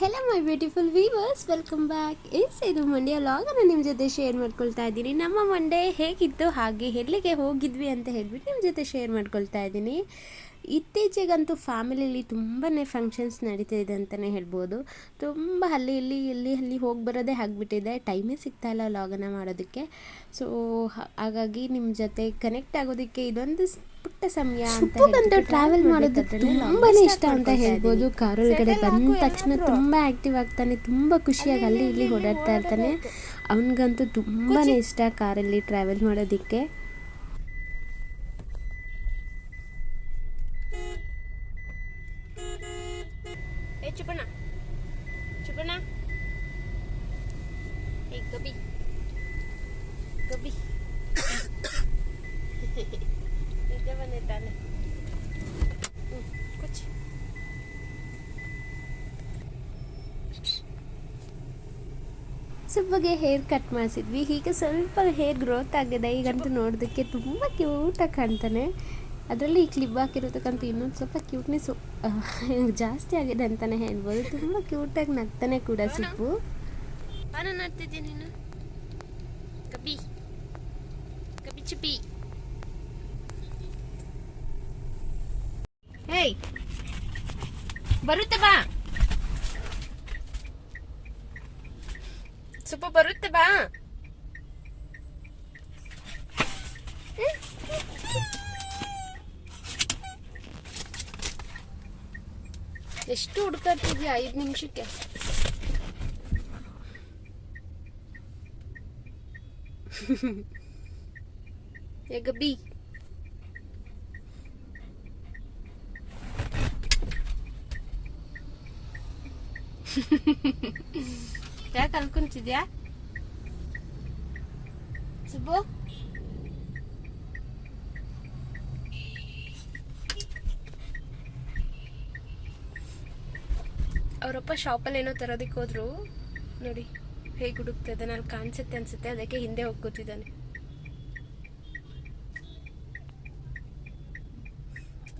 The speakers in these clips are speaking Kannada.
Hello my beautiful viewers welcome back is ಇದು ಮಂಡ್ಯ ಲಾಗನ್ನು ನಿಮ್ಮ ಜೊತೆ ಶೇರ್ ಮಾಡ್ಕೊಳ್ತಾ ಇದ್ದೀನಿ. ನಮ್ಮ ಮಂಡೇ ಹೇಗಿತ್ತು, ಹಾಗೆ ಎಲ್ಲಿಗೆ ಹೋಗಿದ್ವಿ ಅಂತ ಹೇಳ್ಬಿಟ್ಟು ನಿಮ್ಮ ಜೊತೆ ಶೇರ್ ಮಾಡ್ಕೊಳ್ತಾ ಇದ್ದೀನಿ. ಇತ್ತೀಚೆಗಂತೂ ಫ್ಯಾಮಿಲಿಯಲ್ಲಿ ತುಂಬಾ ಫಂಕ್ಷನ್ಸ್ ನಡೀತಾ ಇದೆ ಅಂತಲೇ ಹೇಳ್ಬೋದು. ತುಂಬ ಅಲ್ಲಿ ಇಲ್ಲಿ ಇಲ್ಲಿ ಅಲ್ಲಿ ಹೋಗಿ ಬರೋದೇ ಆಗಿಬಿಟ್ಟಿದೆ. ಟೈಮೇ ಸಿಗ್ತಾ ಇಲ್ಲ ಲಾಗನ್ನು ಮಾಡೋದಕ್ಕೆ. ಸೊ ಹಾಗಾಗಿ ನಿಮ್ಮ ಜೊತೆ ಕನೆಕ್ಟ್ ಆಗೋದಕ್ಕೆ ಇದೊಂದು ಪುಟ್ಟ ಸಮಯ ಅಂತ ಟ್ರಾವೆಲ್ ಮಾಡೋದು ತುಂಬಾ ಇಷ್ಟ ಅಂತ ಹೇಳ್ಬೋದು. ಕಾರೊಳಗಡೆ ಬಂದ ತಕ್ಷಣ ತುಂಬ ಆಕ್ಟಿವ್ ಆಗ್ತಾನೆ ತುಂಬ ಖುಷಿಯಾಗಿ ಅಲ್ಲಿ ಇಲ್ಲಿ ಓಡಾಡ್ತಾ ಇರ್ತಾನೆ. ಅವನಿಗಂತೂ ತುಂಬಾ ಇಷ್ಟ ಕಾರಲ್ಲಿ ಟ್ರಾವೆಲ್ ಮಾಡೋದಕ್ಕೆ. ಏ ಚುಪಣ್ಣ ಚುಪಣ್ಣ ಏ ಗಬಿ ಗಬಿ ನಿದ್ದೆ ಬಂದೈತಾನೆ ಹ್ಞೂ ಕುಚ್ಚಿ ಸುಬ್ಬಗೆ ಹೇರ್ ಕಟ್ ಮಾಡಿಸಿದ್ವಿ ಈಗ ಸ್ವಲ್ಪ ಹೇರ್ ಗ್ರೋತ್ ಆಗಿದೆ ಈಗಂತೂ ನೋಡೋದಕ್ಕೆ ತುಂಬ ಕ್ಯೂಟಾಗಿ ಕಾಣ್ತಾನೆ ಅದರಲ್ಲಿ ಈ ಕ್ಲಿಪ್ ಹಾಕಿರತಕ್ಕಂಥ ಇನ್ನೊಂದು ಸ್ವಲ್ಪ ಕ್ಯೂಟ್ನೆಸ್ ಜಾಸ್ತಿ ಆಗಿದೆ ಅಂತಲೇ ಹೇಳ್ಬೋದು. ತುಂಬ ಕ್ಯೂಟಾಗಿ ನಗ್ತಾನೆ ಕೂಡ ಸಿಪ್ಪು ನೀನು? ಚುಪಿ ಬರುತ್ತೆ ಬಾ. ಸ್ವಲ್ಪ ಬರುತ್ತೆ ಬಾ. ಎಷ್ಟು ಹುಡ್ಕಾಡ್ತಿದ್ಯಾ ಐದು ನಿಮಿಷಕ್ಕೆ ಏ ಗಬ್ಬಿ ಯಾಕೆ ಅನ್ಕೊಂತಿದ್ಯಾ ಸುಬ್ಬು ಅವರಪ್ಪ ಶಾಪಲ್ಲಿ ಏನೋ ತರೋದಕ್ಕೆ ಹೋದ್ರು. ನೋಡಿ, ಹೇಗೆ ಹುಡುಕ್ತಿದೆ ನಾನು ಕಾಣಿಸುತ್ತೆ ಅನ್ಸುತ್ತೆ, ಅದಕ್ಕೆ ಹಿಂದೆ ಹೋಗಿ ಕೂತಿದ್ದಾನೆ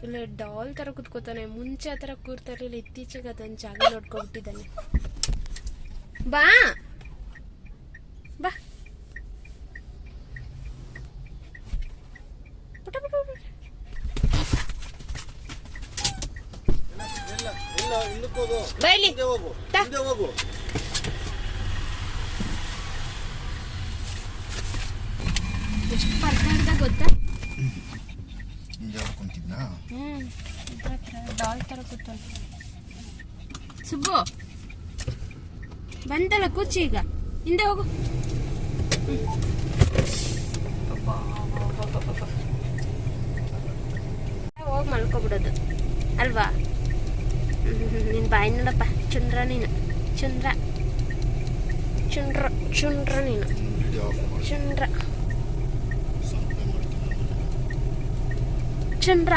ಇಲ್ಲ ಡಾಲ್ ತರ ಕುತ್ಕೋತಾನೆ. ಮುಂಚೆ ಆ ಥರ ಕೂರ್ತಾ ಇರಲಿಲ್ಲ, ಇತ್ತೀಚೆಗೆ ಅದನ್ನು ಜಾಗ ನೋಡ್ಕೊಂಡ್ಬಿಟ್ಟಿದ್ದಾನೆ ಬಾ ಬಾ! ಇಲ್ಲ ಇಲ್ಲ ಹೋಗು. ಬಾ ಹೋಗು. ಹಿಂದೆ ಹೋಗು. ಎಷ್ಟು ಪರ್ಕಾಡ್ದ ಗೊತ್ತಾ? ಹ್ಮ್. ಡಾಲ್ ತರ ಸುಬ್ಬು. ಬಂತಲ್ಲ ಕೂಚಿ ಈಗ. ಹಿಂದೆ ಹೋಗು. ಹೋಗಿ ಮಲ್ಕೊಬಿಡೋದು. ಅಲ್ವಾ? ನಿನ್ ಬಾಯಿ ನೋಡಪ್ಪ ಚುಂಡ್ರ ನೀನು ಚಂದ್ರ ಚುಂಡ್ರ ಚುಂಡ್ರ ನೀನು ಚುಂಡ್ರ ಚುಂಡ್ರ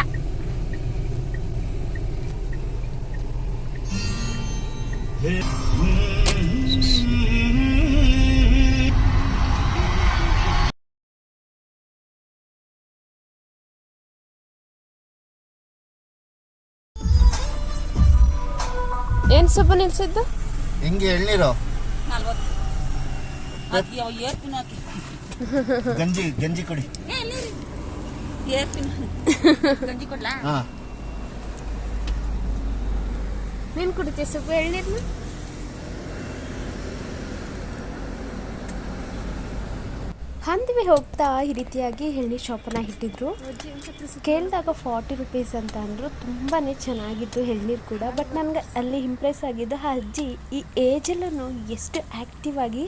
ಏನ್ ಸೊಪ್ಪು ನಿಲ್ಸಿದ್ದು? ಹೆಂಗೆ ಎಳ್ನೀರು. ಗಂಜಿ ಗಂಜಿ ಕೊಡಿ. ಹಾ. ನೀನ್ ಕುಡಿತೀಯ ಸ್ವಲ್ಪ ಎಳ್ನೀರ್ನ? ಹಂದಿವಿ ಹೋಗ್ತಾ ಈ ರೀತಿಯಾಗಿ ಎಣ್ಣೆ ಶಾಪನ್ನ ಇಟ್ಟಿದ್ರು. ಕೇಳಿದಾಗ ಫಾರ್ಟಿ ರುಪೀಸ್ ಅಂತ ಅಂದರು. ತುಂಬಾ ಚೆನ್ನಾಗಿತ್ತು ಎಳ್ನೀರು ಕೂಡ. ಬಟ್ ನನಗೆ ಅಲ್ಲಿ ಇಂಪ್ರೆಸ್ ಆಗಿದ್ದು ಆ ಅಜ್ಜಿ ಈ ಏಜಲ್ಲೂ ಎಷ್ಟು ಆ್ಯಕ್ಟಿವ್ ಆಗಿ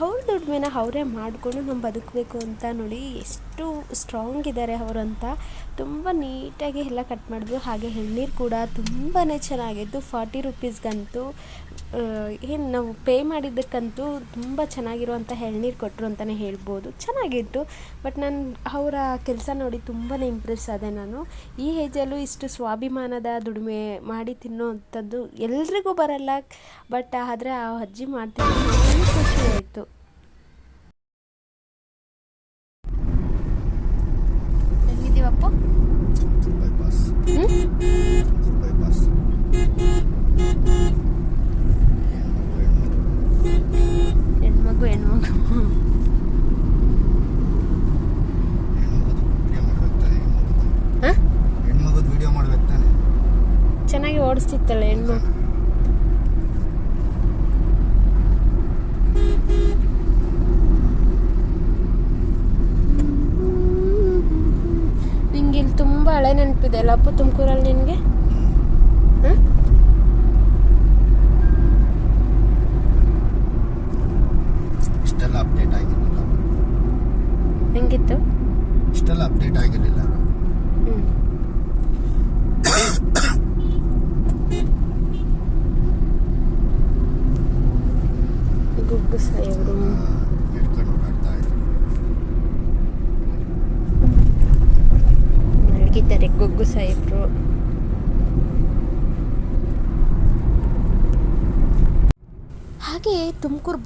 ಅವ್ರ ದುಡಿಮೆನ ಅವರೇ ಮಾಡಿಕೊಂಡು ನಾವು ಬದುಕಬೇಕು ಅಂತ ನೋಡಿ ಎಷ್ಟು ಸ್ಟ್ರಾಂಗ್ ಇದ್ದಾರೆ ಅವರು ಅಂತ. ತುಂಬ ನೀಟಾಗಿ ಎಲ್ಲ ಕಟ್ ಮಾಡಿದ್ರು. ಹಾಗೆ ಎಳ್ನೀರು ಕೂಡ ತುಂಬಾ ಚೆನ್ನಾಗಿತ್ತು. ಫಾರ್ಟಿ ರುಪೀಸ್ಗಂತೂ ಏನು ನಾವು ಪೇ ಮಾಡಿದ್ದಕ್ಕಂತೂ ತುಂಬ ಚೆನ್ನಾಗಿರುವಂಥ ಎಳ್ನೀರು ಕೊಟ್ಟರು ಅಂತಲೇ ಹೇಳ್ಬೋದು. ಚೆನ್ನಾಗಿತ್ತು. ಬಟ್ ನಾನು, ಅವರ ಕೆಲಸ ನೋಡಿ ತುಂಬಾ ಇಂಪ್ರೆಸ್ ಆದೆ ನಾನು. ಈ ಏಜಲ್ಲೂ ಇಷ್ಟು ಸ್ವಾಭಿಮಾನದ ದುಡಿಮೆ ಮಾಡಿ ತಿನ್ನೋವಂಥದ್ದು ಎಲ್ರಿಗೂ ಬರಲ್ಲ. ಬಟ್ ಆದರೆ ಆ ಅಜ್ಜಿ ಮಾಡ್ತಿದ್ದು ಹೆಣ್ಮಗು ಹೆಣ್ಮಗು ಚೆನ್ನಾಗಿ ಓಡಿಸ್ತಿತ್ತಲ್ಲ ಹೆಣ್ಮಗು ನಿಂಗೆ ಇಲ್ಲಿ ತುಂಬ ಹಳೆ ನೆನಪಿದೆ ಅಲ್ಲಪ್ಪ ತುಮಕೂರಲ್ಲಿ ನಿನಗೆ? ಹೆಂಗಿತ್ತು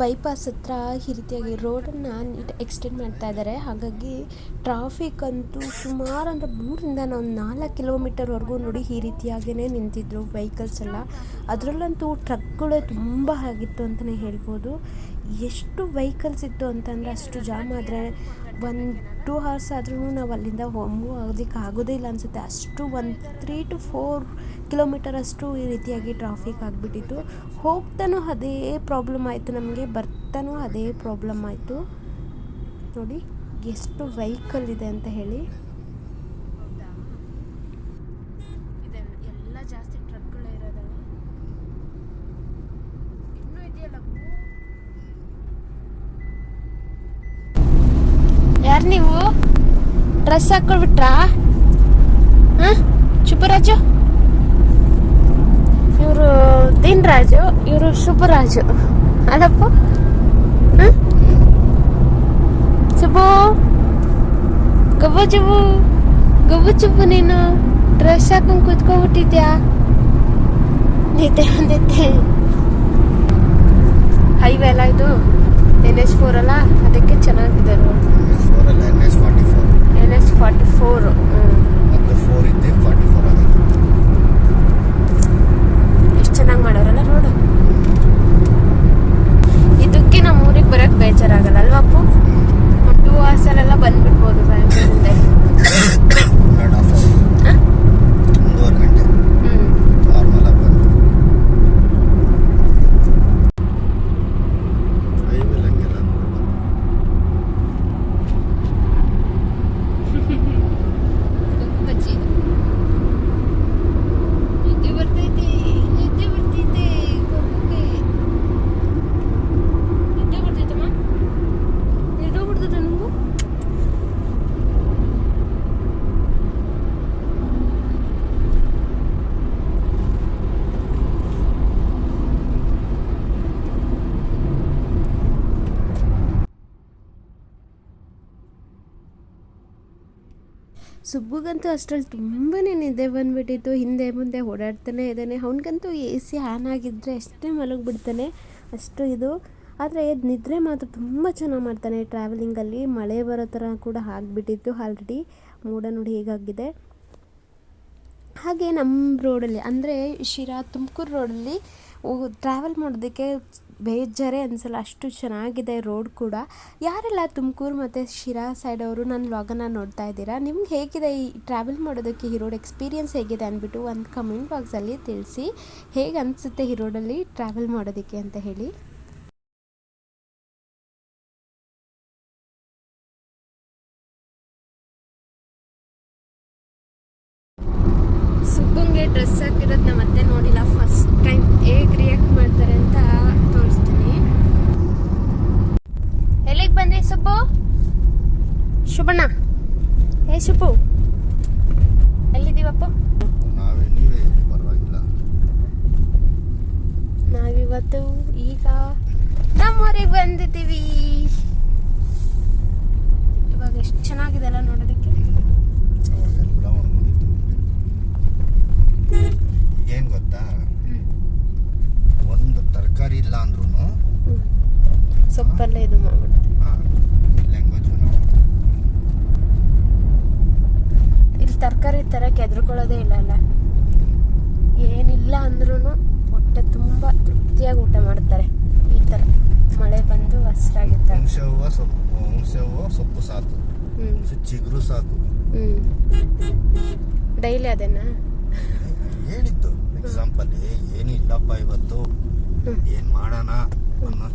ಬೈಪಾಸ್ ಹತ್ರ ಈ ರೀತಿಯಾಗಿ ರೋಡನ್ನು ನೀಟ್ ಎಕ್ಸ್ಟೆಂಡ್ ಮಾಡ್ತಾ ಇದ್ದಾರೆ ಹಾಗಾಗಿ ಟ್ರಾಫಿಕ್ ಅಂತೂ ಸುಮಾರು ಅಂದರೆ ಮೂರಿಂದ ನಾವು ನಾಲ್ಕು ಕಿಲೋಮೀಟರ್ವರೆಗೂ ನೋಡಿ ಈ ರೀತಿಯಾಗಿಯೇ ನಿಂತಿದ್ರು ವೆಹಿಕಲ್ಸ್ ಎಲ್ಲ. ಅದರಲ್ಲಂತೂ ಟ್ರಕ್ಗಳೇ ತುಂಬ ಆಗಿತ್ತು ಅಂತಲೇ ಹೇಳ್ಬೋದು. ಎಷ್ಟು ವೆಹಿಕಲ್ಸ್ ಇತ್ತು ಅಂತಂದರೆ ಅಷ್ಟು ಜಾಮ್ ಆದರೆ ಒಂದು ಟೂ ಅವರ್ಸ್ ಆದ್ರೂ ನಾವು ಅಲ್ಲಿಂದ ಮೂವ್ ಆಗೋದಕ್ಕೆ ಆಗೋದೇ ಇಲ್ಲ ಅನಿಸುತ್ತೆ. ಅಷ್ಟು ಒಂದು ತ್ರೀ ಟು ಫೋರ್ ಕಿಲೋಮೀಟರ್ ಅಷ್ಟು ಈ ರೀತಿಯಾಗಿ ಟ್ರಾಫಿಕ್ ಆಗಿಬಿಟ್ಟಿತ್ತು. ಹೋಗ್ತಾನೂ ಅದೇ ಪ್ರಾಬ್ಲಮ್ ಆಯಿತು ನಮಗೆ, ಬರ್ತಾನೂ ಅದೇ ಪ್ರಾಬ್ಲಮ್ ಆಯಿತು. ನೋಡಿ, ಎಷ್ಟು ವೆಹಿಕಲ್ ಇದೆ ಅಂತ ಹೇಳಿ ಎಲ್ಲ ಜಾಸ್ತಿ ಟ್ರಕ್ಗಳೇ ಇರೋದಲ್ಲ ಇನ್ನೂ ಇದೆಯಲ್ಲ ಯಾರು ನೀವು ಡ್ರೆಸ್ ಹಾಕೊಳ್ಬಿಟ್ರಾ ಹಾಂ? ಶುಭರಾಜು ಇವರು ದೀನ್ರಾಜು, ಇವರು ಶುಭರಾಜು. ಅಲ್ಲಪ್ಪ ಹಾಂ? ಶುಭು? ಗಬ್ಬು ಜುಬು ಗಬ್ಬು ಜುಬು ನೀನು? ಡ್ರೆಸ್ ಹಾಕೊಂಡು ಕೂತ್ಕೊಂಡ್ಬಿಟ್ಟಿದ್ಯಾ? ನಿದ್ದೆ ಬಂದಿದ್ದೆ ಹೈವೇ ಅಲ್ಲ ಇದು? ಎನ್ ಎಚ್ ಫೋರ್ ಅಲ್ಲ? ಅದಕ್ಕೆ ಚೆನ್ನಾಗಿದೆ four N S forty four four ಇದ್ದೆ ಫಾರ್ಟಿ ಫೋರ್ ಆಗಿದೆ ಎಷ್ಟು ಚೆನ್ನಾಗಿ ಮಾಡೋರಲ್ಲ ರೋಡು ಇದಕ್ಕೆ ನಮ್ಮ ಊರಿಗೆ ಬರೋಕ್ಕೆ ಬೇಜಾರಾಗಲ್ಲ ಅಲ್ವಾ ಅಪ್ಪು? ಟೂ ಅವರ್ಸಲ್ಲೆಲ್ಲ ಬಂದ್ಬಿಡ್ಬೋದು ಬ್ಯಾಂಗ್ಳೂರಿಂದ ಎರಡು ಹಾಫ್ ಅವರ್ ಒಂದೂವರೆ ಗಂಟೆ ಹ್ಞೂ ನಾರ್ಮಲ್ ಆಗಿ ಬಂದು ಹೈವೇಲ್ ಹಂಗೆಲ್ಲ ನೋಡ್ಬಾರ್ದು ಬಜ್ಜಿ ನಿದ್ದೆ ಬರ್ತೈತೆ ನಿದ್ದೆ ಬರ್ತೈತೆ ಮಗುಗೆ. ನಿದ್ದೆ ಬರ್ತೈತಮ್ಮ ನಿದ್ದೆ ಬರ್ತೈತೆ ನಿಮಗೂ ಸುಬ್ಬುಗಂತೂ ಅಷ್ಟರಲ್ಲಿ ತುಂಬಾ ನಿದ್ದೆ ಬಂದ್ಬಿಟ್ಟಿತ್ತು. ಹಿಂದೆ ಮುಂದೆ ಓಡಾಡ್ತಾನೆ ಇದ್ದಾನೆ. ಅವನಿಗಂತೂ ಎ ಸಿ ಆನ್ ಆಗಿದ್ದರೆ ಅಷ್ಟೇ ಮಲಗಿಬಿಡ್ತಾನೆ, ಅಷ್ಟು ಇದು. ಆದರೆ ನಿದ್ರೆ ಮಾತ್ರ ತುಂಬ ಚೆನ್ನಾಗಿ ಮಾಡ್ತಾನೆ ಟ್ರಾವೆಲಿಂಗಲ್ಲಿ ಮಳೆ ಬರೋ ಥರ ಕೂಡ ಆಗಿಬಿಟ್ಟಿತ್ತು ಆಲ್ರೆಡಿ ಮೋಡ ನೋಡಿ ಹೇಗಾಗಿದೆ. ಹಾಗೆ ನಮ್ಮ ರೋಡಲ್ಲಿ ಅಂದರೆ ಶಿರಾ ತುಮಕೂರು ರೋಡಲ್ಲಿ ಟ್ರಾವೆಲ್ ಮಾಡೋದಕ್ಕೆ ಬೇಜಾರೇ ಅನಿಸಲ್ಲ. ಅಷ್ಟು ಚೆನ್ನಾಗಿದೆ ರೋಡ್ ಕೂಡ. ಯಾರೆಲ್ಲ ತುಮಕೂರು ಮತ್ತು ಶಿರಾ ಸೈಡ್ ಅವರು ನನ್ನ ವ್ಲಾಗನ್ನು ನೋಡ್ತಾ ಇದ್ದೀರಾ? ನಿಮ್ಗೆ ಹೇಗಿದೆ ಈ ಟ್ರಾವೆಲ್ ಮಾಡೋದಕ್ಕೆ ಈ ರೋಡ್ ಎಕ್ಸ್ಪೀರಿಯನ್ಸ್ ಹೇಗಿದೆ ಅಂದ್ಬಿಟ್ಟು ಒಂದು ಕಮೆಂಟ್ ಬಾಕ್ಸಲ್ಲಿ ತಿಳಿಸಿ. ಹೇಗೆ ಅನಿಸುತ್ತೆ ಈ ರೋಡಲ್ಲಿ ಟ್ರಾವೆಲ್ ಮಾಡೋದಕ್ಕೆ ಅಂತ ಹೇಳಿ ಸುಬ್ಬಂಗೆ ಡ್ರೆಸ್ ಹಾಕಿರೋದು ನಾ ಮತ್ತೆ ನೋಡಿಲ್ಲ ಫಸ್ಟ್ ಟೈಮ್ ಹೇಗೆ ರಿಯಾಕ್ಟ್ ಮಾಡ್ತಾರೆ ಅಂತ ತೋರಿಸ್ತೀನಿ ಎಲ್ಲಿಗೆ ಬಂದ್ರಿ ಸುಬ್ಬು ಶುಭಣ್ಣ ಏ ಶುಭು ಎಲ್ಲಿದ್ದೀವಪ್ಪ ನಾವೇ ನೀವೇ ಇರಿ, ಪರವಾಗಿಲ್ಲ ನಾವಿವತ್ತು ಈಗ ನಮ್ಮೂರಿಗೆ ಬಂದಿದ್ದೀವಿ ಇವಾಗ ಎಷ್ಟು ಚೆನ್ನಾಗಿದೆ ಅಲ್ಲ ನೋಡೋದಕ್ಕೆ ಅವಾಗೆಲ್ಲ ಒಣಗೋಗಿತ್ತು ಏನು ಗೊತ್ತಾ ಒಂದು ತರಕಾರಿ ಇಲ್ಲ ಅಂದ್ರೂ ಸೊಪ್ಪಲ್ಲೇ ಇದು ಮಾಡ್ಬಿಡ್ತಾರೆ ಲ್ಯಾಂಗ್ವೇಜ್ ಇಲ್ಲಿ ತರಕಾರಿ ತರಕ್ಕೆ ಹೆದರ್ಕೊಳ್ಳೋದೇ ಇಲ್ಲ ಅಲ್ಲ ಏನಿಲ್ಲ ಅಂದ್ರೂ ಹೊಟ್ಟೆ ತುಂಬ ತೃಪ್ತಿಯಾಗಿ ಊಟ ಮಾಡ್ತಾರೆ. ಈ ಥರ ಮಳೆ ಬಂದು ಹಸಿರಾಗಿರ್ತಾರೆ ಹುಣಸೆ ಹೂವು ಸೊಪ್ಪು ಹುಣಸೆ ಹೂವು ಸೊಪ್ಪು ಸಾಕು. ಚಿಗುರು ಸಾಕು. ಡೈಲಿ ಅದೇನಾ? ಹೇಳಿದ್ದು ಎಕ್ಸಾಂಪಲ್ ಏನಿಲ್ಲಪ್ಪ ಇವತ್ತು? ಏನು ಏನ್ ಮಾಡೋಣ? ಅನ್ನೋ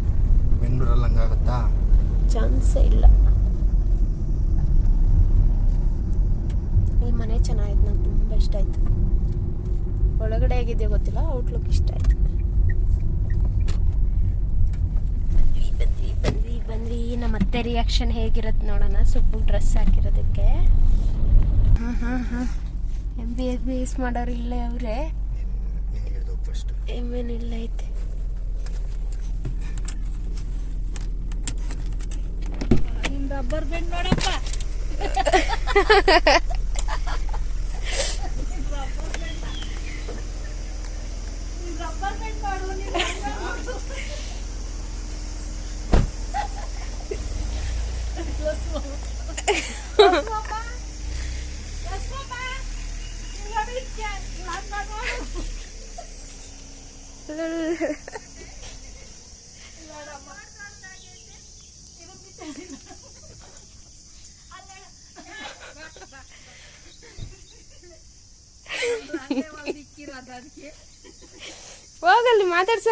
ಬೆಂಗಳೂರಲ್ಲಿ ಹಂಗಾಗುತ್ತಾ ಚಾನ್ಸೇ ಇಲ್ಲ. ಈ ಮನೆ ಚೆನ್ನಾಗಿತ್ತು ನಂಗೆ ತುಂಬ ಇಷ್ಟ ಆಯಿತು. ಒಳಗಡೆ ಆಗಿದೆ ಗೊತ್ತಿಲ್ಲ ಔಟ್ಲುಕ್ ಇಷ್ಟ ಆಯ್ತು. ಬಂದ್ವಿ ಬಂದ್ವಿ ಬಂದ್ವಿ ನಮ್ಮ ಅತ್ತೆ ರಿಯಾಕ್ಷನ್ ಹೇಗಿರುತ್ತೆ ನೋಡೋಣ. ಸುಬ್ಬು ಡ್ರೆಸ್ ಹಾಕಿರೋದಕ್ಕೆ. ಹಾಂ ಹಾಂ ಹಾಂ M B S B S ಮಾಡೋರು ಇಲ್ಲೇ ಅವರೇ. ಹಿಡ್ದು ಫಸ್ಟ್ ಏನೇನಿಲ್ಲ ಐತೆ. ರಬ್ಬರ್ ಬೆಂಡ್ ನೋಡಪ್ಪ ರಬ್ಬರ್ ಬೆಂಡ್ ಮಾಡು ನೀನು ಮಾಡು. ಲಕ್ಷ್ಮಮ್ಮ, ಲಕ್ಷ್ಮಮ್ಮ, ಇಲ್ಲಿ ನೋಡಿ, ಕ್ಯಾ- ನಾನ್ ಮಾಡೋದು. ನೋಡಮ್ಮ. ಇದು ಬಿಟ್ಟು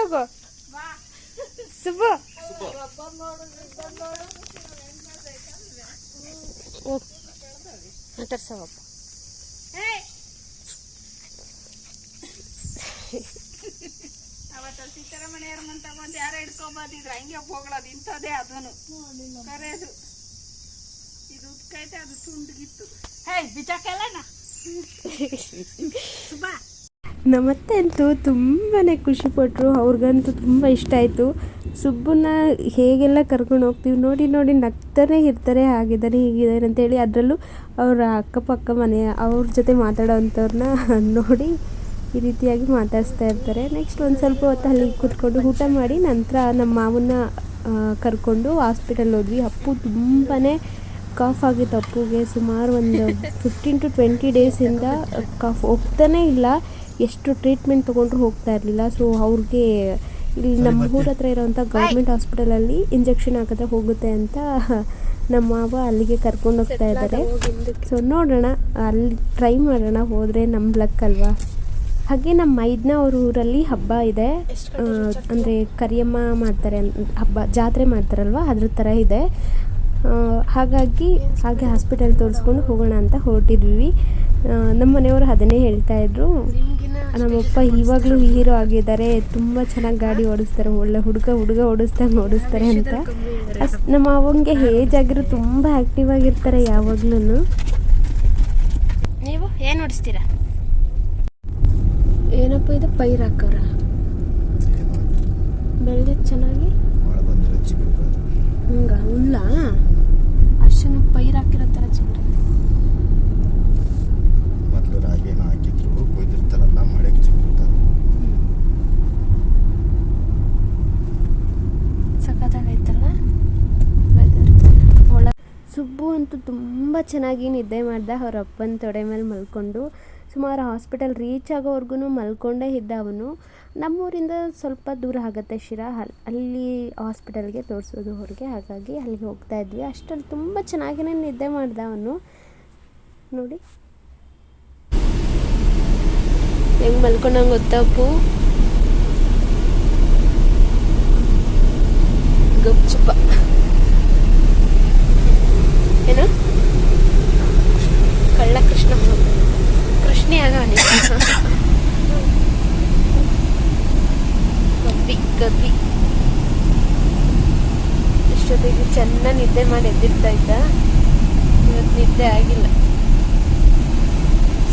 ಮಾತಾಡ್ಸೋಗು ಸುಬ್ಬು ಮಾತಾಡ್ಸೋಗಪ್ಪ ಅವತ್ತ ಸಿದ್ದರಾಮಯ್ಯರ ಮನ್ ತಗೊಂಡ್ ಯಾರ ಹಿಡ್ಕೊಂಬಂದಿದ್ರ ಹಂಗೆ ಹೋಗ್ಳೋದು. ಇಂಥದೇ ಅದನು ಕರೆದು. ಇದು ಕೈತೆ ಅದು ತುಂಡ್ಗಿತ್ತು ಹೇ ಬಿಚಾಕಲ್ಲಣ್ಣ ಸುಬ್ಬಾ. ನಮ್ಮತ್ತೆ ಅಂತೂ ತುಂಬಾ ಖುಷಿಪಟ್ಟರು ಅವ್ರಿಗಂತೂ ತುಂಬ ಇಷ್ಟ ಆಯಿತು. ಸುಬ್ಬನ್ನ ಹೇಗೆಲ್ಲ ಕರ್ಕೊಂಡು ಹೋಗ್ತೀವಿ ನೋಡಿ ನೋಡಿ ನಗ್ತಾನೆ ಇರ್ತಾರೆ, ಹಾಗಿದ್ದಾನೆ ಹೀಗಿದ್ದಾನೆ ಅಂತೇಳಿ. ಅದರಲ್ಲೂ ಅವರ ಅಕ್ಕಪಕ್ಕ ಮನೆ, ಅವ್ರ ಜೊತೆ ಮಾತಾಡೋವಂಥವ್ರನ್ನ ನೋಡಿ ಈ ರೀತಿಯಾಗಿ ಮಾತಾಡಿಸ್ತಾ ಇರ್ತಾರೆ. ನೆಕ್ಸ್ಟ್ ಒಂದು ಸ್ವಲ್ಪ ಹೊತ್ತು ಅಲ್ಲಿ ಕೂತ್ಕೊಂಡು ಊಟ ಮಾಡಿ ನಂತರ ನಮ್ಮ ಮಾವನ್ನ ಕರ್ಕೊಂಡು ಹಾಸ್ಪಿಟಲ್ ಹೋದ್ವಿ. ಅಪ್ಪು ತುಂಬಾ ಕಾಫ್ ಆಗಿತ್ತು ಅಪ್ಪುಗೆ. ಸುಮಾರು ಒಂದು ಫಿಫ್ಟೀನ್ ಟು ಟ್ವೆಂಟಿ ಡೇಸಿಂದ ಕಾಫ್ ಹೋಗ್ತಾನೇ ಇಲ್ಲ. ಎಷ್ಟು ಟ್ರೀಟ್ಮೆಂಟ್ ತೊಗೊಂಡ್ರು ಹೋಗ್ತಾ ಇರಲಿಲ್ಲ. ಸೊ ಅವ್ರಿಗೆ ಇಲ್ಲಿ ನಮ್ಮ ಊರ ಹತ್ರ ಇರೋವಂಥ ಗೌರ್ಮೆಂಟ್ ಹಾಸ್ಪಿಟಲಲ್ಲಿ ಇಂಜೆಕ್ಷನ್ ಹಾಕಿದ್ರೆ ಹೋಗುತ್ತೆ ಅಂತ ನಮ್ಮ ಮಾವ ಅಲ್ಲಿಗೆ ಕರ್ಕೊಂಡು ಹೋಗ್ತಾ ಇದ್ದಾರೆ. ಸೊ ನೋಡೋಣ ಅಲ್ಲಿ ಟ್ರೈ ಮಾಡೋಣ ಹೋದರೆ ನಮ್ಮ ಲಕ್ ಅಲ್ವಾ? ಹಾಗೆ ನಮ್ಮ ಮೈದ್ನ ಅವ್ರ ಊರಲ್ಲಿ ಹಬ್ಬ ಇದೆ. ಅಂದರೆ ಕರಿಯಮ್ಮ ಮಾಡ್ತಾರೆ ಹಬ್ಬ ಜಾತ್ರೆ ಮಾಡ್ತಾರಲ್ವ? ಅದ್ರ ಥರ ಇದೆ. ಹಾಗಾಗಿ ಹಾಗೆ ಹಾಸ್ಪಿಟಲ್ ತೋರಿಸ್ಕೊಂಡು ಹೋಗೋಣ ಅಂತ ಹೊರಟಿದ್ವಿ. ನಮ್ಮ ಮನೆಯವರು ಅದನ್ನೇ ಹೇಳ್ತಾ ಇದ್ರು. ನಮ್ಮಪ್ಪ ಇವಾಗಲೂ ಹೀರೋ ಆಗಿದ್ದಾರೆ. ತುಂಬ ಚೆನ್ನಾಗಿ ಗಾಡಿ ಓಡಿಸ್ತಾರೆ. ಒಳ್ಳೆ ಹುಡುಗ ಹುಡುಗ ಓಡಿಸ್ದಂಗೆ ಓಡಿಸ್ತಾರೆ ಅಂತ. ಅಷ್ಟು ನಮ್ಮ ಅವಂಗೆ ಏಜ್ ಆಗಿರೋ ತುಂಬ ಆ್ಯಕ್ಟಿವ್ ಆಗಿರ್ತಾರೆ ಯಾವಾಗ್ಲೂ ನೀವು ಏನು ಓಡಿಸ್ತೀರಾ? ಏನಪ್ಪ ಇದು ಪೈರ್ ಹಾಕೋರ? ಬೆಳೆದ ಚೆನ್ನಾಗಿ? ಹಂಗ ಹುಲ್ಲ ಅರ್ಶನ ಪೈರ್ ಹಾಕಿರೋ ಥರ ಚೆನ್ನಾಗಿ ಮೊದಲು ರಾಗಿನ ಹಾಕಿದ್ರು ಕೊಯ್ದಿರ್ತಾರಲ್ಲ ಮಳೆಗೆ ಚಿಕ್ಕಿರ್ತಾರೆ ಸಖತ್ತಾಗೈತಲ್ಲ ಸುಬ್ಬು ಅಂತೂ ತುಂಬ ಚೆನ್ನಾಗಿ ನಿದ್ದೆ ಮಾಡ್ದೆ ಅವ್ರ ಅಪ್ಪನ ತೊಡೆ ಮೇಲೆ ಮಲ್ಕೊಂಡು. ಸುಮಾರು ಹಾಸ್ಪಿಟಲ್ ರೀಚ್ ಆಗೋವರೆಗೂ ಮಲ್ಕೊಂಡೇ ಇದ್ದ ಅವನು. ನಮ್ಮೂರಿಂದ ಸ್ವಲ್ಪ ದೂರ ಆಗುತ್ತೆ ಶಿರಾ. ಅಲ್ಲಿ ಅಲ್ಲಿ ಹಾಸ್ಪಿಟಲ್ಗೆ ತೋರಿಸೋದು ಅವ್ರಿಗೆ. ಹಾಗಾಗಿ ಅಲ್ಲಿಗೆ ಹೋಗ್ತಾ ಇದ್ವಿ. ಅಷ್ಟರಲ್ಲಿ ತುಂಬ ಚೆನ್ನಾಗಿನೇ ನಿದ್ದೆ ಮಾಡ್ದ ಅವನು. ನೋಡಿ. ಹೆಂಗೆ ಮಲ್ಕೊಂಡಂಗೆ ಗೊತ್ತಪ್ಪು ಗಪ್ಚುಪ್ಪ ಏನು? ಕಳ್ಳ ಕೃಷ್ಣ. ಕೃಷ್ಣಿ ಆಗವನಿ ಗಬ್ಬಿ ಇಷ್ಟೊತ್ತಿಗೆ ಚೆನ್ನಾಗಿ ನಿದ್ದೆ ಮಾಡಿ ಎದ್ದಿರ್ತಾ ಇದ್ದ. ಇವತ್ತು ನಿದ್ದೆ ಆಗಿಲ್ಲ.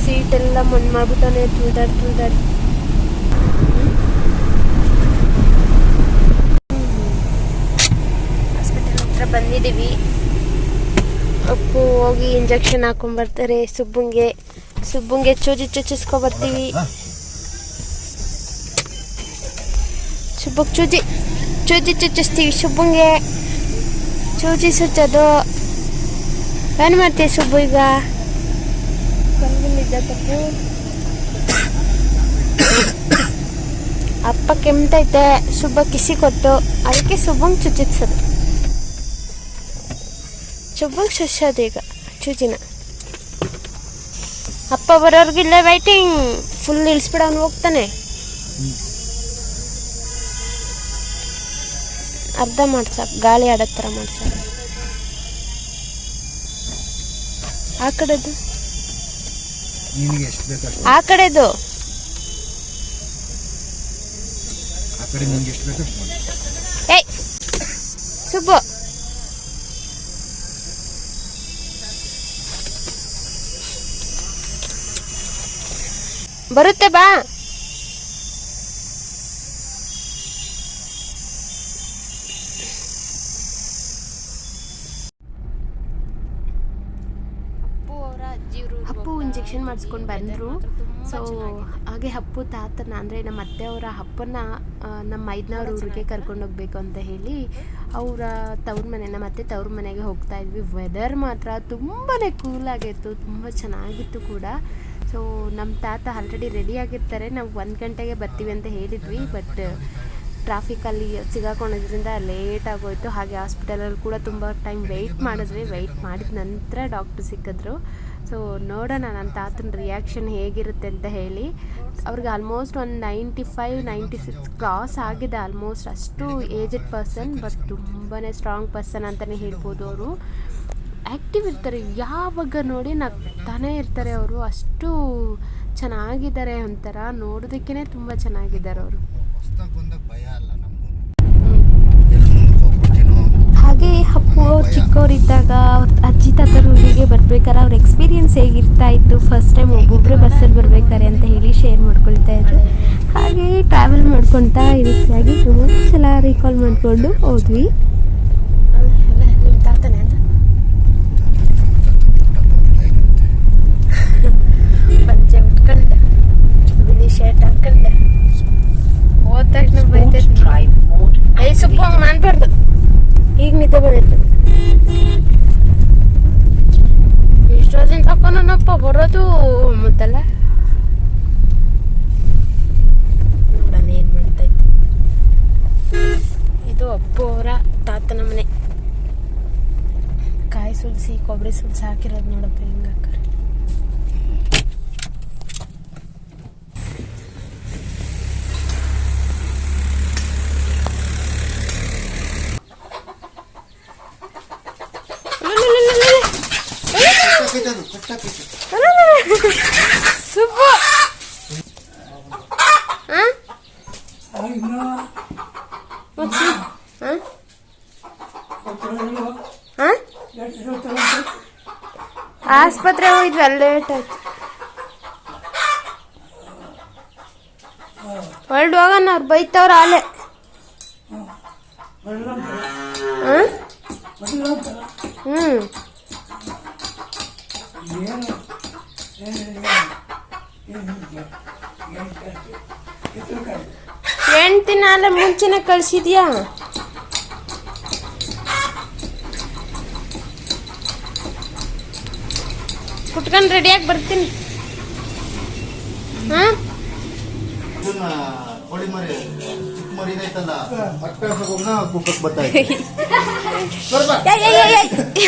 ಸೀಟೆಲ್ಲ ಮಣ್ಣು ಮಾಡ್ಬಿಟ್ಟಾನೆ ತುಳ್ದಾಡ್ ತುಳ್ದಾಡ್. ಹಾಸ್ಪಿಟಲ್ ಹತ್ರ ಬಂದಿದ್ದೀವಿ. ಅಪ್ಪು ಹೋಗಿ ಇಂಜೆಕ್ಷನ್ ಹಾಕೊಂಡ್ಬರ್ತಾರೆ ಸುಬ್ಬಂಗೆ. ಸುಬ್ಬಂಗೆ ಚೂಜಿ ಚುಚ್ಚಿಸ್ಕೊ ಬರ್ತೀವಿ ಸುಬ್ಬಗ್ ಚೂಜಿ ಚೂಜಿ ಚುಚ್ಚಿಸ್ತೀವಿ ಸುಬ್ಬಂಗೆ ಚೂಜಿ ಸುಚ್ಚೋದು ಏನು ಮಾಡ್ತೀವಿ ಸುಬ್ಬು ಈಗ ಅಪ್ಪ ಕೆಮ್ತೈತೆ ಸುಬ್ಬ ಕಿಸಿ ಕೊಟ್ಟು ಅದಕ್ಕೆ ಸುಬ್ಬಂಗೆ ಚುಚ್ಚಿಸೋದು ಶುಭಂಗ್ ಸುಶೋದು ಈಗ ಚೂಜಿನ ಅಪ್ಪ ಬರೋರ್ಗಿಲ್ಲ ವೈಟಿಂಗ್ ಫುಲ್ ಇಳಿಸ್ಬಿಡ ಅವ್ನು ಹೋಗ್ತಾನೆ ಅರ್ಧ ಮಾಡ್ಸಾಕ್ ಗಾಳಿ ಆಡೋ ಥರ ಮಾಡ್ಸಾಕ. ಆ ಕಡೆದು? ಆ ಕಡೆದು? ಏಯ್! ಸುಬ್ಬು! ಬರುತ್ತೆ ಬಾ ಅಪ್ಪು ಇಂಜೆಕ್ಷನ್ ಮಾಡಿಸ್ಕೊಂಡು ಬಂದರು. ಸೊ ಹಾಗೆ ಹಪ್ಪು ತಾತನ ಅಂದರೆ ನಮ್ಮ ಅತ್ತೆ ಅವರ ಹಪ್ಪನ್ನ ನಮ್ಮ ಐದನವ್ರ ಊರಿಗೆ ಕರ್ಕೊಂಡು ಹೋಗ್ಬೇಕು ಅಂತ ಹೇಳಿ ಅವರ ತವ್ರ ಮನೆ, ನಮ್ಮ ಅತ್ತೆ ತವ್ರ ಮನೆಗೆ ಹೋಗ್ತಾ ಇದ್ವಿ. ವೆದರ್ ಮಾತ್ರ ತುಂಬಾ ಕೂಲ್ ಆಗಿತ್ತು, ತುಂಬ ಚೆನ್ನಾಗಿತ್ತು ಕೂಡ. ಸೊ ನಮ್ಮ ತಾತ ಆಲ್ರೆಡಿ ರೆಡಿ ಆಗಿರ್ತಾರೆ. ನಾವು ಒಂದು ಗಂಟೆಗೆ ಬರ್ತೀವಿ ಅಂತ ಹೇಳಿದ್ವಿ ಬಟ್ ಟ್ರಾಫಿಕಲ್ಲಿ ಸಿಗಾಕೊಂಡಿದ್ರಿಂದ ಲೇಟ್ ಆಗೋಯ್ತು. ಹಾಗೆ ಹಾಸ್ಪಿಟಲಲ್ಲಿ ಕೂಡ ತುಂಬ ಟೈಮ್ ವೆಯ್ಟ್ ಮಾಡಿದ್ವಿ. ವೆಯ್ಟ್ ಮಾಡಿದ ನಂತರ ಡಾಕ್ಟ್ರು ಸಿಕ್ಕಿದ್ರು. ಸೊ ನೋಡೋಣ ನನ್ನ ತಾತನ ರಿಯಾಕ್ಷನ್ ಹೇಗಿರುತ್ತೆ ಅಂತ ಹೇಳಿ. ಅವ್ರಿಗೆ ಆಲ್ಮೋಸ್ಟ್ ಒಂದು ninety five ninety six cross ಆಗಿದೆ ಆಲ್ಮೋಸ್ಟ್ ಅಷ್ಟು ಏಜೆಡ್ ಪರ್ಸನ್ ಬಟ್ ತುಂಬಾ ಸ್ಟ್ರಾಂಗ್ ಪರ್ಸನ್ ಅಂತಲೇ ಹೇಳ್ಬೋದು ಅವರು. ಆ್ಯಕ್ಟಿವ್ ಇರ್ತಾರೆ. ಯಾವಾಗ ನೋಡಿ ನಗ್ತಾನೆ ಇರ್ತಾರೆ ಅವರು. ಅಷ್ಟು ಚೆನ್ನಾಗಿದ್ದಾರೆ ಒಂಥರ. ನೋಡೋದಕ್ಕೇ ತುಂಬ ಚೆನ್ನಾಗಿದ್ದಾರೆ ಅವರು ಹೊಸ್ದಾಗ್ ಬಂದಾಗ ಭಯ ಅಲ್ಲ ನಮಗೂ ಎಲ್ಲಿ ಮುಂದಕ್ಕೆ ಹೋಗ್ಬಿಟ್ಟೇನೋ ಹಾಗೆ ಅಪ್ಪು ಅವ್ರು ಚಿಕ್ಕವರಿದ್ದಾಗ ಅವ್ರ ಅಜ್ಜಿ ತಾತರ ಊರಿಗೆ ಬರ್ಬೇಕಾದ್ರೆ ಅವ್ರ ಎಕ್ಸ್ಪೀರಿಯನ್ಸ್ ಹೇಗಿರ್ತಾ ಇತ್ತು? ಫಸ್ಟ್ ಟೈಮ್ ಒಬ್ಬೊಬ್ಬರೇ ಬಸ್ಸಲ್ಲಿ ಬರ್ಬೇಕಾರೆ ಅಂತ ಹೇಳಿ ಶೇರ್ ಮಾಡ್ಕೊಳ್ತಾ ಇದ್ರು. ಹಾಗೆ ಟ್ರಾವೆಲ್ ಮಾಡ್ಕೊತಾ ಈ ರೀತಿಯಾಗಿ ತುಂಬ ಸಲ ರೀಕಾಲ್ ಮಾಡಿಕೊಂಡು ಹೋದ್ವಿ ನಿಮ್ಮ ತಾತನೇ ಅಂತ ಪಂಚೆ ಉಟ್ಕೊಂಡೆ ಬಿಳಿ ಶರ್ಟ್ ಹಾಕೊಂಡೆ ಹೋದ ತಕ್ಷಣ ಬೈತೈತೆ ಏಯ್ ಸುಬ್ಬು ಹಂಗೆ ಮಾಡಬಾರ್ದು ಈಗ ನಿದ್ದೆ ಬಂದೈತೆ ಎಷ್ಟೊತ್ತಿನ ತಕೊಂಡನಪ್ಪ ಬರೋದು ಮುದ್ದಲ್ಲ ನೋಡೋಣ ಏನು ಮಾಡ್ತೈತೆ ಇದು ಅಪ್ಪು ಅವರ ತಾತನ ಮನೆ ಕಾಯಿ ಸುಲ್ಸಿ ಕೊಬ್ಬರಿ ಸುಲ್ಸಿ ಹಾಕಿರೋದು ನೋಡಪ್ಪ ಹಿಂಗೆ ಹಾಕಾರೆ ಕಟ್ಟಾಕೈತೆ ಅದು, ಕಟ್ಟಾಕೈತೆ. ಸುಬ್ಬು ಆಸ್ಪತ್ರೆ ಹೋಗಿದ್ವಿ ಅಲ್ಲಿ ಲೇಟ್ ಆಯ್ತು ಹೊರಡು ಹೋಗೋಣ ಅವ್ರು ಬೈತವ್ರ ಆಲೆ ಹ್ಞೂ ಅಲ್ಲ ಮುಂಚೆನೆ ಕಳ್ಸಿದ್ಯಾ? ಕುಟ್ಕೊಂಡು ರೆಡಿಯಾಗಿ ಬರ್ತೀನಿ. ಹಾ? ಕೋಳಿ ಮರಿ ಚಿಕ್ಕ ಮರಿ ಇದೈತಲ್ಲ ಅಕ್ಕ ಹೋಗೋಣ ಬರ್ತಾ ಇದ್ದೆ.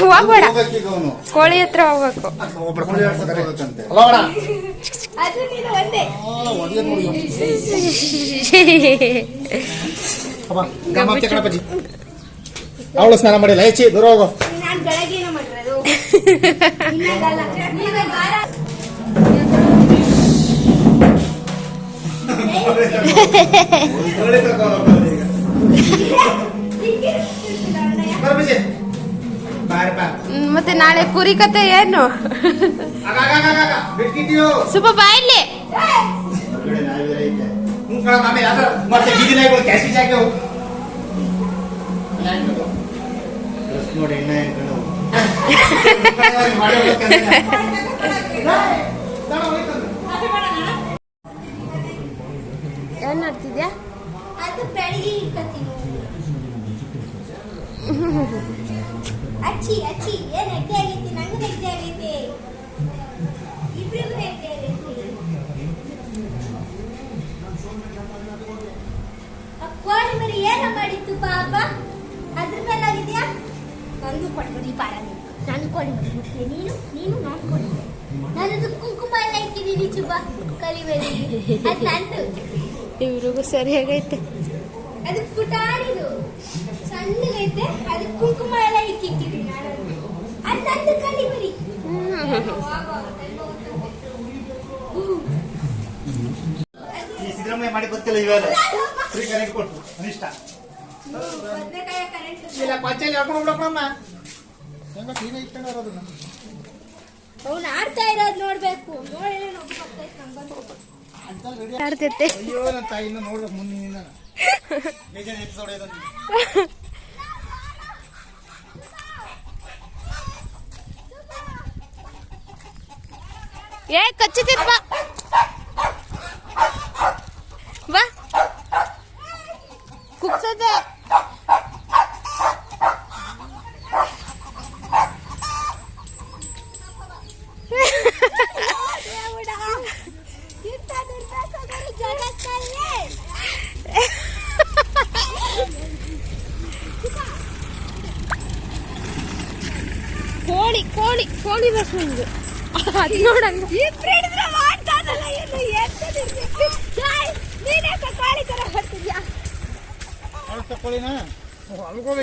ಹೋಗ್ಬೇಡ ಕೋಳಿ ಹತ್ರ ಹೋಗ್ಬೇಕು ಅವಳು ಸ್ನಾನ ಮಾಡಿಲ್ಲ ಹೆಚ್ಚಿ ದೂರ ಹೋಗು ಮತ್ತೆ ನಾಳೆ ಕುರಿ ಕತೆ ಏನು? ಸ್ವಲ್ಪ ಬಾಯಲ್ಲಿ ಏನ್ ಮಾಡ್ತಿದ್ಯಾ? ಅದು ಬೆಳಗ್ಗೆ ಅಚ್ಚಿ ಅಚ್ಚಿ, ಏನ್ ನೆಗಡಿ ಆಗೈತಿ ನಂಗೂ ನೆಗಡಿ ಆಗೈತಿ ಇಬ್ರಿಗೂ ನೆಗಡಿ ಆಗೈತಿ ಕೋಳಿ ಮರಿ ಏನ ಮಾಡಿತ್ತು ಪಾಪ? ಅದ್ರ ಮೇಲೆ ಆಗಿದ್ಯಾ ನಂದು ಕೋಳಿ ಮರಿ ಪಾರ ನೀನು. ಕೋಳಿ ಮರಿ ನೀನು ನೀನು, ನಾನು ಕೋಳಿ ನನ್ನದು ನಾನದು ಕುಂಕುಮ ಎಲ್ಲ ಇಟ್ಟಿದ್ದೀನಿ, ಚುಬ್ಬ. ಕಲಿಬೇಡಿ ಅದು ನಂದು. ಇವ್ರಿಗೂ ಸರಿಯಾಗೈತೆ ಅದು ಪುಟಾಣಿದು ಸಣ್ಣಗೈತೆ ಅದು ಕುಂಕುಮ ಎಲ್ಲ ಇಕ್ಕಿಟ್ಟಿದ್ದೀನಿ ನಾನು. ಅದು ನಂದು ಕಲಿಬೇಡಿ ಈ ಸಿದ್ದರಾಮಯ್ಯ ಮಾಡಿ ಗೊತ್ತಿಲ್ಲ ಇವೆಲ್ಲ ಫ್ರೀ ಕರೆಂಟ್ ಕೊಟ್ಟು ಅನಿಷ್ಟ. ಇಲ್ಲ ಪಂಚಾಯತ್ ಹಾಕೊಂಡು ಹೋಗ್ಬಿಡಮ್ಮ ಹೆಂಗ ಕ್ಲೀನ್ ಇಟ್ಕೊಂಡು ಅದನ್ನ ಅವ್ನು ಆಡ್ತಾ ಇರೋದು ನೋಡ್ಬೇಕು. ನೋಡಿ ಆಡ್ತೈತೆ ಅಯ್ಯೋ ನನ್ನ ತಾಯಿನ ನೋಡ್ಬೇಕು ಮುಂದಿನ ಬೇಜಾರು ಎಪಿಸೋಡ್ ಇದನ್ನು ಏ ಕಚ್ಚುತ್ತಿದ್ ಬಾ ಬಾ ಕುಗ್ಸದೆ ಇಂಥ ನಿರ್ದೇಶಕರು ಜಗತ್ತಲ್ಲೇ ಕೋಳಿ ಕೋಳಿ ಕೋಳಿ ಬೇಕು ನಿಂಗೆ ಅದು ನೋಡಂಗ ಇಬ್ರು ಹಿಡಿದ್ರೆ ಮಾಡ್ತಾನಲ್ಲ ಏನು ಎಂತ ನೀನೇ ಕಾಳಿ ತರ ಬರ್ತಿದ್ಯಾ ಅವಳು ತಕೊಳ್ಳಿನ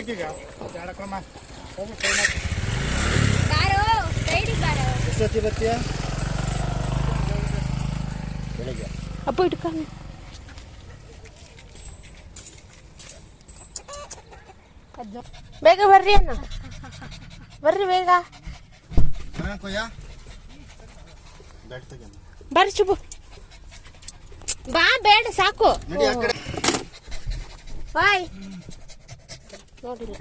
ಅಲ್ಗೋಬೇಕೀಗ ಬೇಡ ಕ್ರಮ ಹೋಗು ಎಷ್ಟೊತ್ತಿ ಬರ್ತೀಯ? ಬೆಳಿಗ್ಗೆ. ಅಪ್ಪ ಇಟ್ಕೊಂಡು ಬೇಗ ಬರ್ರಿ ಅಣ್ಣ. ಬರ್ರಿ ಬೇಗ. ಬರ್ರಿ ಶುಭು. ಬಾ ಬೇಡ ಸಾಕು. ನಡಿ ಆ ಕಡೆ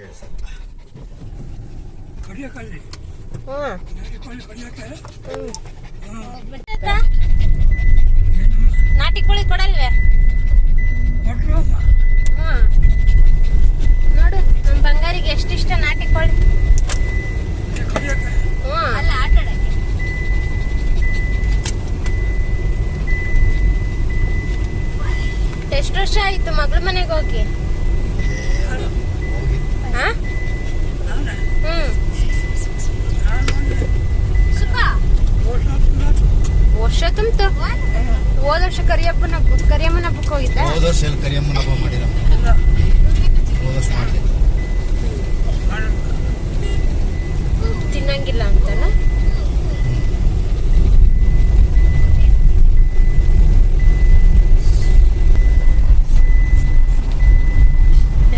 ಬಾಯ್ ನೋಡಿಲ್ಲ ಹ್ಮ್ ನಾಟಿ ಕೋಳಿ ಕೊಡಲ್ವೇ ಹ್ಮ್ ನೋಡು ನಮ್ ಬಂಗಾರಿಗೆ ಎಷ್ಟಿಷ್ಟ ನಾಟಿ ಕೋಳಿ ಹ್ಞೂ ಅಲ್ಲ ಆಟ ಎಷ್ಟು ವರ್ಷ ಆಯ್ತು ಮಗಳ ಮನೆಗೆ ಹೋಗಿ ಹಾ ವರ್ಷ ತುಂಬ್ತು. ಹೋದ ವರ್ಷ ಕರಿಯಪ್ಪನ ಕರಿಯಮ್ಮನ ಹಬ್ಬಕ್ಕೆ ಹೋಗಿದ್ದ? ಹೋದ ವರ್ಷ ಎಲ್ಲಿ ಕರಿಯಮ್ಮನ ಹಬ್ಬ ಮಾಡಿರ? ಹೋದ ವರ್ಷ ಮಾಡಿದೆ. ತಿನ್ನಂಗಿಲ್ಲ ಅಂತನಾ?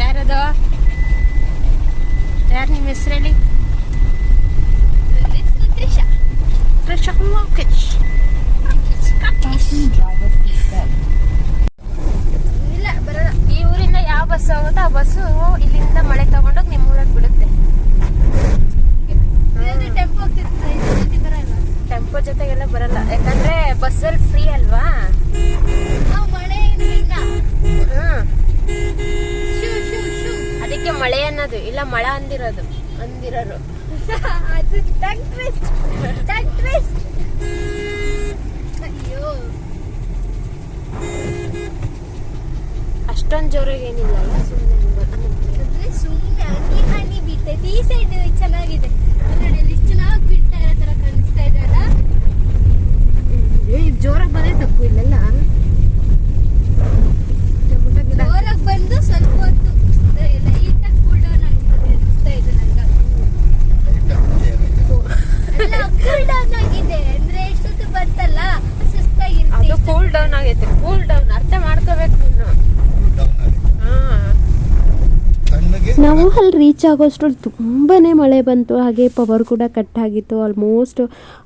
ಯಾರದು? ಯಾರು ನಿಮ್ಮ ಹೆಸರೇಳಿ? ತ್ರಿಷಾ. ಕೃಷ್ಣ ಲೋಕೇಶ್ ಇಲ್ಲ ಬರಲ್ಲ. ಈ ಊರಿಂದ ಯಾವ ಬಸ್ ಹೋಗುತ್ತೋ ಆ ಬಸ್ಸು ಇಲ್ಲಿಂದ ಮಳೆ ತಗೊಂಡೋಗಿ ನಿಮ್ಮ ಊರಿಗೆ ಬಿಡುತ್ತೆ. ಟೆಂಪೋ ಜೊತೆಗೆಲ್ಲ ಬರಲ್ಲ. ಯಾಕಂದ್ರೆ ಬಸ್ಸಲ್ಲಿ ಫ್ರೀ ಅಲ್ವಾ? ನಾವು ಮಳೆ ಹ್ಮ್. ಮಳೆ ಅನ್ನೋದು ಇಲ್ಲ ಮಳೆ ಅಂದಿರೋದು ಅಂದಿರೋರು. ಅದು ಟಂಗ್ ಟ್ವಿಸ್ಟ್ ಟಂಗ್ ಟ್ವಿಸ್ಟ್ ಅಯ್ಯೋ. ಅಷ್ಟೊಂದು ಜೋರಾಗಿ ಏನಿಲ್ಲ ಅಲ್ಲ ಸುಮ್ಮನೆ ಅಂದ್ರೆ ಸುಮ್ಮನೆ ಹನಿ ಹನಿ ಬೀಳ್ತೈತೆ ಈ ಸೈಡ್ ಚೆನ್ನಾಗಿದೆ. ನೋಡಿ ಅಲ್ಲಿ ಚೆನ್ನಾಗಿ ಬೀಳ್ತಾ ಇರೋ ತರ ಕಾಣಿಸ್ತಾ ಇದೆ ಅಲ್ಲ? ಜೋರಾಗಿ ಬಂದೇ ತಪ್ಪು ಇಲ್ಲೆಲ್ಲ. ಜೋರಾಗಿ ಬಂದು ಸ್ವಲ್ಪ ಹೊತ್ತು ಲೈಟಾಗಿ ಕೂಲ್ ಡೌನ್ ಆಗಿದೆ ಅನಿಸ್ತಾ ಇದೆ ನಂಗೆ ಅಲ್ಲ ಕೂಲ್ ಡೌನ್ ಆಗಿದೆ. ಅಂದ್ರೆ ಎಷ್ಟೊತ್ತು ಬಂತಲ್ಲ ಅದು ಕೂಲ್ ಡೌನ್ ಆಗೈತೆ. ಕೂಲ್ ಡೌನ್ ಅರ್ಥ ಮಾಡ್ಕೋಬೇಕು ನೀನು ಹಾ. ನಾವು ಅಲ್ಲಿ ರೀಚ್ ಆಗೋಷ್ಟ್ರಲ್ಲಿ ತುಂಬಾ ಮಳೆ ಬಂತು. ಹಾಗೆ ಪವರ್ ಕೂಡ ಕಟ್ ಆಗಿತ್ತು. ಆಲ್ಮೋಸ್ಟ್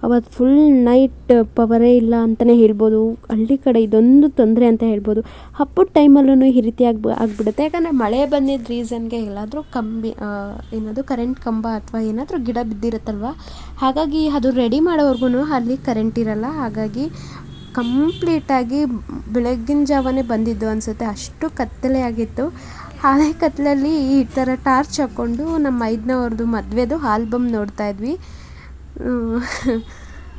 ಅವತ್ತು ಫುಲ್ ನೈಟ್ ಪವರೇ ಇಲ್ಲ ಅಂತಲೇ ಹೇಳ್ಬೋದು. ಹಳ್ಳಿ ಕಡೆ ಇದೊಂದು ತೊಂದರೆ ಅಂತ ಹೇಳ್ಬೋದು. ಹಬ್ಬದ ಟೈಮಲ್ಲೂ ಈ ರೀತಿ ಆಗಿ ಆಗಿಬಿಡುತ್ತೆ. ಯಾಕಂದರೆ ಮಳೆ ಬಂದಿದ್ದ ರೀಸನ್ಗೆ ಎಲ್ಲಾದರೂ ಕಂಬಿ ಏನಾದರೂ ಏನದು ಕರೆಂಟ್ ಕಂಬ ಅಥವಾ ಏನಾದರೂ ಗಿಡ ಬಿದ್ದಿರುತ್ತಲ್ವ? ಹಾಗಾಗಿ ಅದು ರೆಡಿ ಮಾಡೋವರೆಗೂ ಅಲ್ಲಿ ಕರೆಂಟ್ ಇರಲ್ಲ. ಹಾಗಾಗಿ ಕಂಪ್ಲೀಟಾಗಿ ಬೆಳಗ್ಗಿನ ಜಾವನೇ ಬಂದಿದ್ದು ಅನಿಸುತ್ತೆ. ಅಷ್ಟು ಕತ್ತಲೆ ಆಗಿತ್ತು. ಹಳೆ ಕತ್ತಲಲ್ಲಿ ಈ ಥರ ಟಾರ್ಚ್ ಹಾಕ್ಕೊಂಡು ನಮ್ಮ ಐದನವ್ರದ್ದು ಮದುವೆದು ಆಲ್ಬಮ್ ನೋಡ್ತಾ ಇದ್ವಿ.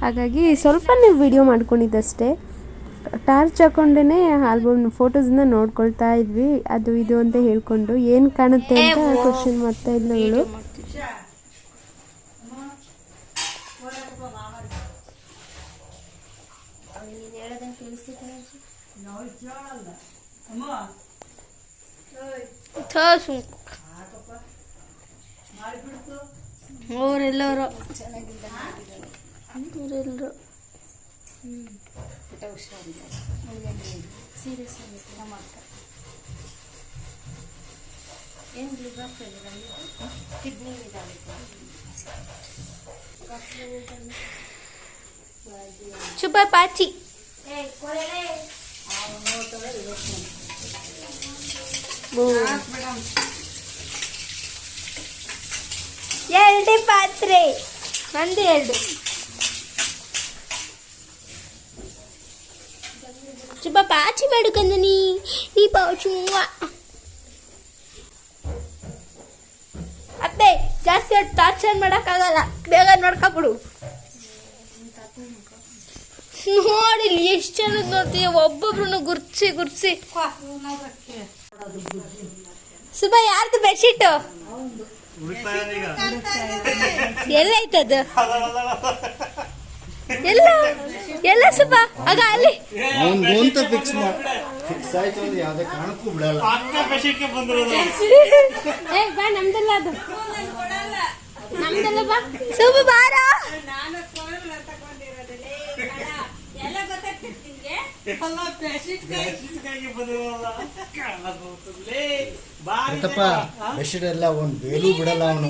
ಹಾಗಾಗಿ ಸ್ವಲ್ಪನೇ ವಿಡಿಯೋ ಮಾಡ್ಕೊಂಡಿದ್ದಷ್ಟೇ. ಟಾರ್ಚ್ ಹಾಕ್ಕೊಂಡೇ ಆಲ್ಬಮ್ ಫೋಟೋಸ್ನ ನೋಡ್ಕೊಳ್ತಾ ಇದ್ವಿ. ಅದು ಇದು ಅಂತ ಹೇಳ್ಕೊಂಡು ಏನು ಕಾಣುತ್ತೆ ಅಂತ ಕ್ವಶನ್ ಮಾಡ್ತಾ ಇದ್ಲು ಇವಳು. ಅವಳು ಥೋ ಸುಮ್ ಅವರೆಲ್ಲರು ಅವರೆಲ್ಲರು ಶುಭ ಪಾಚಿ ಎರಡು ಪಾತ್ರೆ ನಂದು ಎರಡು ಶುಭ ಪಾಚಿ ಬೇಡುಕಂದ ನೀ ಈ ಪಾಚು ಅತ್ತೆ ಜಾಸ್ತಿ ಹೊತ್ತು ಟಾರ್ಚರ್ ಮಾಡೋಕ್ಕಾಗಲ್ಲ ಬೇಗ ನೋಡ್ಕೊಬಿಡು ನೋಡಿಲ್ಲ ಎಷ್ಟು ಚೆನ್ನಾಗಿ ನೋಡ್ತೀಯ? ಒಬ್ಬೊಬ್ರು ಗುರ್ಸಿ ಗುರ್ಸಿ ಸುಬ ಯಾರ್ದು ಬೆಡ್ಶೀಟ್ ಎಲ್ಲೈತದು ಎಲ್ಲ? ಎಲ್ಲ ಸುಬ ಆಗ ಅಲ್ಲಿ. ಅಂತ ಫಿಕ್ಸ್ ಮಾಡಿ ಫಿಕ್ಸ್ ಆಯ್ತು ಅಂದ್ರೆ ಯಾವುದೇ ಕಾರಣಕ್ಕೂ ಬಿಡಲ್ಲ. ಏ ಬಾ ನಮ್ದಲ್ಲ ಅದು. ನಮ್ದಲ್ಲ ಬಾ. ಸುಬ ಬಾರ. ಎಲ್ಲ ಬೆಡ್ಶೀಟ್ ಎಲ್ಲ ಒಂದು ಬೇಲು ಬಿಡಲ್ಲ ಅವನು.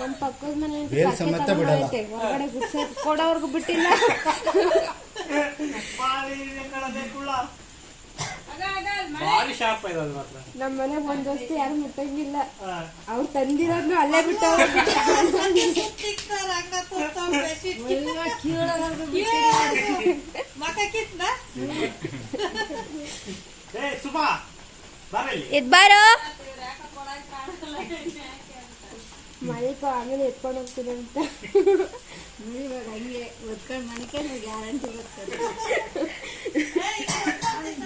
ನಮ್ಮ ಪಕ್ಕದ ಮನೆ ಬೇಲ್ ಸಮೇತ ಬಿಡಲ್ಲ. ಹೊರಗಡೆ ಗುಡ್ಸ ಬಿಟ್ಟಿಲ್ಲ. ಭಾರಿ ಮಾತ್ರ. ನಮ್ಮ ಮನೆಗೆ ಒಂದ್ ವಸ್ತು ಯಾರು ಮುಟ್ಟಂಗಿಲ್ಲ. ಅವ್ರು ತಂದಿರೋದ್ನು ಅಲ್ಲೇ ಬಿಟ್ಟು ಏ ಬರಲಿ ಬಾರೋ. ಮನೆಗೆ ಆಮೇಲೆ ಎತ್ಕೊಂಡು ಹೋಗ್ತೀನಿ ಅಂತ. ಇಲ್ಲಿಗೆ ಬರ್ತಾನೆ bedsheet ಹತ್ರ, ಅದಕ್ಕೆ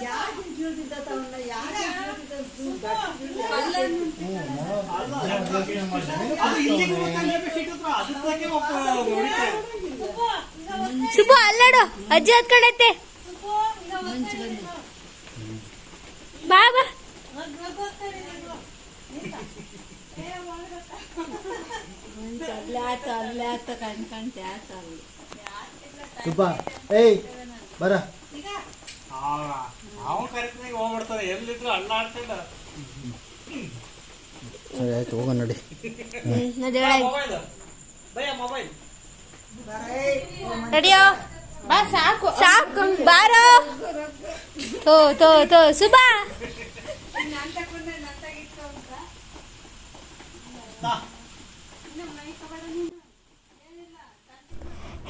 ಒಬ್ಬ ಹೊಡಿತಾರೆ. ಸುಬ್ಬು ಅಲ್ಲಾಡು ಅಜ್ಜಿ ಹತ್ಕೊಂಡೈತೆ ಬಾ ಬಾ ಸುಬ್ಬ ಏಯ್ ಬರ ಆ, ಅವ್ನ್ ಕರೆಕ್ಟಾಗಿ ಹೋಗ್ಬಿಡ್ತಾರೆ. ಎಲ್ಲಿದ್ರು ಅಣ್ಣ ಆಡ್ಕೊಂಡ ಸರಿ ಆಯ್ತು ಹೋಗೋಣ ನಡಿ. ಮೊಬೈಲ್. ಭಯ ಮೊಬೈಲ್. ರೆಡಿಯೋ ಬಾ ಸಾಕು. ಸಾಕು. ಬಾರೋ. ತೋ ತೋ ತೋ. ಸುಬಾ.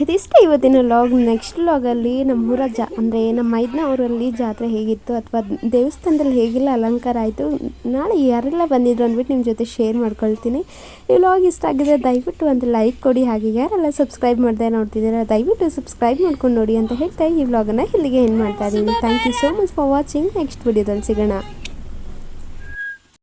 ಇದಿಷ್ಟೇ ಇವತ್ತಿನ ಲಾಗ್ ನೆಕ್ಸ್ಟ್ ಲಾಗಲ್ಲಿ ನಮ್ಮೂರ ಜಾ, ಅಂದರೆ ನಮ್ಮ ಮೈದ್ನ ಊರಲ್ಲಿ ಜಾತ್ರೆ ಹೇಗಿತ್ತು ಅಥವಾ ದೇವಸ್ಥಾನದಲ್ಲಿ ಹೇಗೆಲ್ಲ ಅಲಂಕಾರ ಆಯಿತು, ನಾಳೆ ಯಾರೆಲ್ಲ ಬಂದಿದ್ರು ಅಂದ್ಬಿಟ್ಟು ನಿಮ್ಮ ಜೊತೆ ಶೇರ್ ಮಾಡ್ಕೊಳ್ತೀನಿ. ಈ ಲಾಗ್ ಇಷ್ಟ ಆಗಿದೆ ದಯವಿಟ್ಟು ಒಂದು ಲೈಕ್ ಕೊಡಿ. ಹಾಗೆ ಯಾರೆಲ್ಲ ಸಬ್ಸ್ಕ್ರೈಬ್ ಮಾಡ್ದೆ ನೋಡ್ತಿದ್ದೀರಾ, ದಯವಿಟ್ಟು ಸಬ್ಸ್ಕ್ರೈಬ್ ಮಾಡ್ಕೊಂಡು ನೋಡಿ ಅಂತ ಹೇಳ್ತಾ ಈ ವ್ಲಾಗನ್ನು ಇಲ್ಲಿಗೆ ಏನು ಮಾಡ್ತಾ ಇದ್ದೀನಿ. Thank you so much for watching next ವಿಡಿಯೋದಲ್ಲಿ ಸಿಗೋಣ.